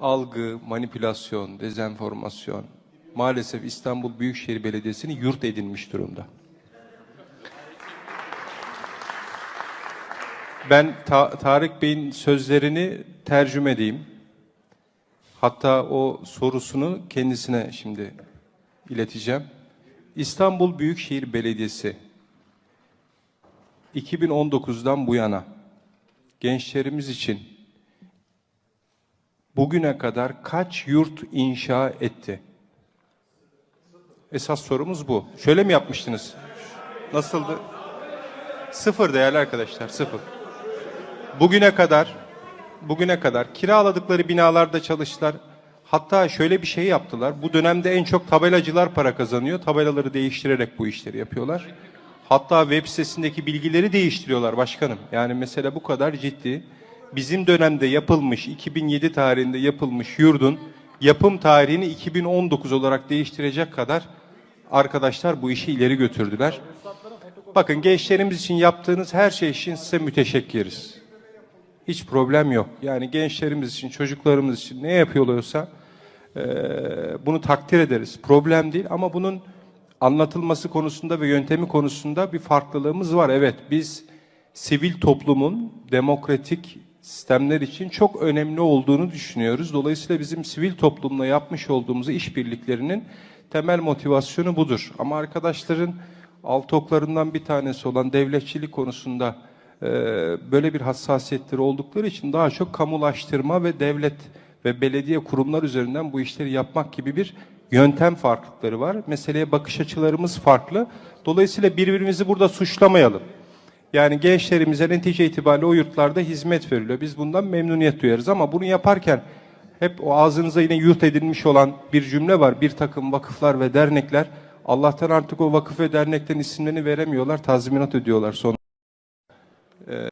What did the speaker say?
algı, manipülasyon, dezenformasyon maalesef İstanbul Büyükşehir Belediyesi'ni yurt edinmiş durumda. Ben Ta- Tarık Bey'in sözlerini tercüme edeyim. Hatta o sorusunu kendisine şimdi ileteceğim. İstanbul Büyükşehir Belediyesi 2019'dan bu yana gençlerimiz için bugüne kadar kaç yurt inşa etti? Esas sorumuz bu. Şöyle mi yapmıştınız? Nasıldı? Sıfır değerli arkadaşlar, sıfır. Bugüne kadar bugüne kadar kiraladıkları binalarda çalıştılar. Hatta şöyle bir şey yaptılar. Bu dönemde en çok tabelacılar para kazanıyor. Tabelaları değiştirerek bu işleri yapıyorlar. Hatta web sitesindeki bilgileri değiştiriyorlar başkanım. Yani mesele bu kadar ciddi. Bizim dönemde yapılmış 2007 tarihinde yapılmış yurdun yapım tarihini 2019 olarak değiştirecek kadar arkadaşlar bu işi ileri götürdüler. Bakın gençlerimiz için yaptığınız her şey için size müteşekkiriz. Hiç problem yok. Yani gençlerimiz için, çocuklarımız için ne yapıyorlarsa eee, bunu takdir ederiz. Problem değil ama bunun anlatılması konusunda ve yöntemi konusunda bir farklılığımız var. Evet biz sivil toplumun demokratik sistemler için çok önemli olduğunu düşünüyoruz. Dolayısıyla bizim sivil toplumla yapmış olduğumuz işbirliklerinin temel motivasyonu budur. Ama arkadaşların alt oklarından bir tanesi olan devletçilik konusunda e, böyle bir hassasiyetleri oldukları için daha çok kamulaştırma ve devlet ve belediye kurumlar üzerinden bu işleri yapmak gibi bir yöntem farklılıkları var. Meseleye bakış açılarımız farklı. Dolayısıyla birbirimizi burada suçlamayalım. Yani gençlerimize netice itibariyle o yurtlarda hizmet veriliyor. Biz bundan memnuniyet duyarız ama bunu yaparken hep o ağzınıza yine yurt edilmiş olan bir cümle var. Bir takım vakıflar ve dernekler Allah'tan artık o vakıf ve dernekten isimlerini veremiyorlar, tazminat ödüyorlar son